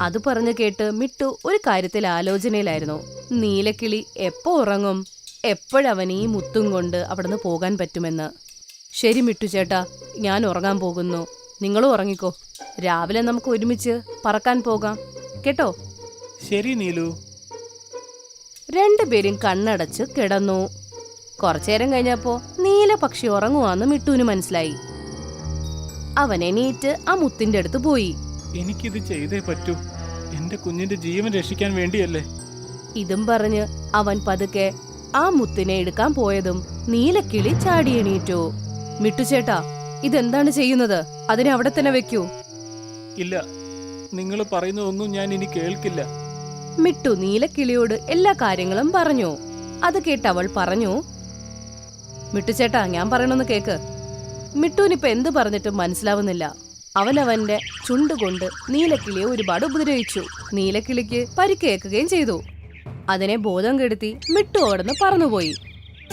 അത് പറഞ്ഞു കേട്ട് മിട്ടു ഒരു കാര്യത്തിൽ ആലോചനയിലായിരുന്നു. നീലക്കിളി എപ്പോ ഉറങ്ങും? എപ്പോഴവൻ ഈ മുത്തും കൊണ്ട് അവിടുന്ന് പോകാൻ പറ്റുമെന്ന്? ശരി മിട്ടു ചേട്ടാ ഞാൻ ഉറങ്ങാൻ പോകുന്നു. നിങ്ങളും ഉറങ്ങിക്കോ. രാവിലെ നമുക്ക് ഒരുമിച്ച് പറക്കാൻ പോകാം. കേട്ടോ? ശരി നീലു. രണ്ടുപേരും കണ്ണടച്ച് കിടന്നു. കുറച്ചേരം കഴിഞ്ഞപ്പോ നീല പക്ഷി ഉറങ്ങുവാന്ന് മിട്ടുവിന് മനസ്സിലായി. അവനെ നീറ്റ് ആ മുത്തിന്റെ അടുത്ത് പോയി. എനിക്കിത് ചെയ്തേ പറ്റൂ. എന്റെ കുഞ്ഞിന്റെ ജീവൻ രക്ഷിക്കാൻ വേണ്ടിയല്ലേ? ഇതും പറഞ്ഞ് അവൻ പതുക്കെ ആ മുത്തിനെ എടുക്കാൻ പോയതും നീലക്കിളി ചാടി എണീറ്റു. മിട്ടുചേട്ടാ ഇതെന്താണ് ചെയ്യുന്നത്? അതിനെ അവിടെ തന്നെ വെക്കൂ. ഇല്ല നിങ്ങൾ പറയുന്നതൊന്നും ഞാൻ ഇനി കേൾക്കില്ല. മിട്ടു നീലക്കിളിയോട് എല്ലാ കാര്യങ്ങളും പറഞ്ഞു. അത് കേട്ട് അവൾ പറഞ്ഞു മിട്ടുചേട്ടാ ഞാൻ പറയണമെന്ന് കേക്ക്. മിട്ടുവിനിപ്പോ എന്ത് പറഞ്ഞിട്ടും മനസ്സിലാവുന്നില്ല. അവൻ അവന്റെ ചുണ്ടുകൊണ്ട് നീലക്കിളിയെ ഒരുപാട് ഉപദ്രവിച്ചു. നീലക്കിളിക്ക് പരിക്കേൽക്കുകയും ചെയ്തു. അതിനെ ബോധം കെടുത്തി മിട്ടു പറന്നുപോയി.